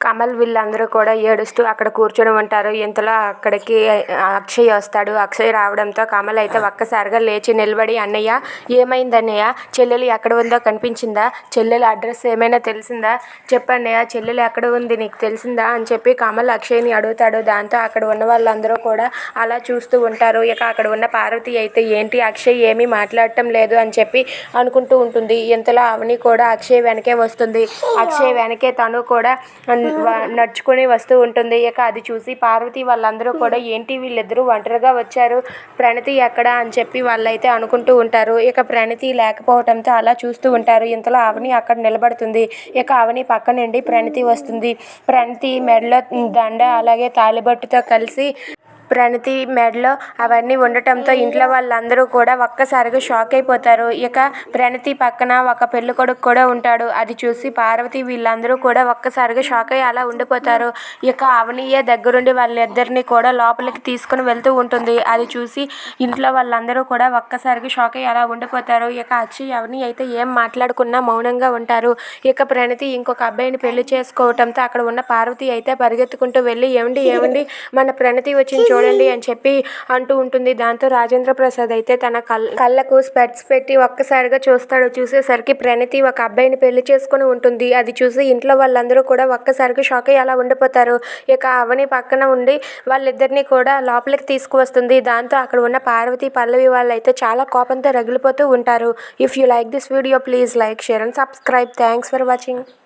కమల్ వీళ్ళందరూ కూడా ఏడుస్తూ అక్కడ కూర్చొని ఉంటారు. ఇంతలో అక్కడికి అక్షయ్ వస్తాడు. అక్షయ్ రావడంతో కమల్ అయితే ఒక్కసారిగా లేచి నిలబడి అన్నయ్య ఏమైంది అన్నయ్య? చెల్లెలు ఎక్కడ ఉందో కనిపించిందా? చెల్లెలు అడ్రస్ ఏమైనా తెలిసిందా? చెప్పన్నయ్య చెల్లెలు ఎక్కడ ఉంది? నీకు తెలిసిందా? అని చెప్పి కమల్ అక్షయ్ని అడుగుతాడు. దాంతో అక్కడ ఉన్న వాళ్ళందరూ కూడా అలా చూస్తూ ఉంటారు. ఇక అక్కడ ఉన్న పార్వతి అయితే ఏంటి అక్షయ్ ఏమీ మాట్లాడటం లేదు అని చెప్పి అనుకుంటూ ఉంటుంది. ఇంతలో అవని కూడా అక్షయ్ వెనకే వస్తుంది. అక్షయ్ వెనకే తను కూడా నడుచుకుని వస్తూ ఉంటుంది. ఇక అది చూసి పార్వతి వాళ్ళందరూ కూడా ఏంటి వీళ్ళిద్దరూ ఒంటరిగా వచ్చారు? ప్రణతి ఎక్కడ అని చెప్పి వాళ్ళైతే అనుకుంటూ ఉంటారు. ఇక ప్రణతి లేకపోవడంతో అలా చూస్తూ ఉంటారు. ఇంతలో అవని అక్కడ నిలబడుతుంది. ఇక అవని పక్క నుండి ప్రణతి వస్తుంది. ప్రణతి మెడలో దండ అలాగే తాలిబొట్టుతో కలిసి ప్రణతి మెడలో అవన్నీ ఉండటంతో ఇంట్లో వాళ్ళందరూ కూడా ఒక్కసారిగా షాక్ అయిపోతారు. ఇక ప్రణతి పక్కన ఒక పెళ్ళి కొడుకు కూడా ఉంటాడు. అది చూసి పార్వతి వీళ్ళందరూ కూడా ఒక్కసారిగా షాక్ అయ్యి అలా ఉండిపోతారు. ఇక అవనీయ దగ్గరుండి వాళ్ళిద్దరిని కూడా లోపలికి తీసుకుని వెళ్తూ ఉంటుంది. అది చూసి ఇంట్లో వాళ్ళందరూ కూడా ఒక్కసారిగా షాక్ అయ్యి అలా ఉండిపోతారు. ఇక అచ్చి అవని అయితే ఏం మాట్లాడుకున్నా మౌనంగా ఉంటారు. ఇక ప్రణతి ఇంకొక అబ్బాయిని పెళ్ళి చేసుకోవటంతో అక్కడ ఉన్న పార్వతి అయితే పరిగెత్తుకుంటూ వెళ్ళి ఏమండి ఏమండి మన ప్రణతి వచ్చింది చూడండి అని చెప్పి అంటూ ఉంటుంది. దాంతో రాజేంద్ర ప్రసాద్ అయితే తన కళ్ళ కళ్ళకు స్పెట్స్ పెట్టి ఒక్కసారిగా చూస్తాడు. చూసేసరికి ప్రణతి ఒక అబ్బాయిని పెళ్ళి చేసుకుని ఉంటుంది. అది చూసి ఇంట్లో వాళ్ళందరూ కూడా ఒక్కసారిగా షాక్ అయ్యి అలా ఉండిపోతారు. ఇక అవని పక్కన ఉండి వాళ్ళిద్దరిని కూడా లోపలికి తీసుకువస్తుంది. దాంతో అక్కడ ఉన్న పార్వతి పల్లవి వాళ్ళు అయితే చాలా కోపంతో రగిలిపోతూ ఉంటారు. If you like this video please like share and subscribe thanks for watching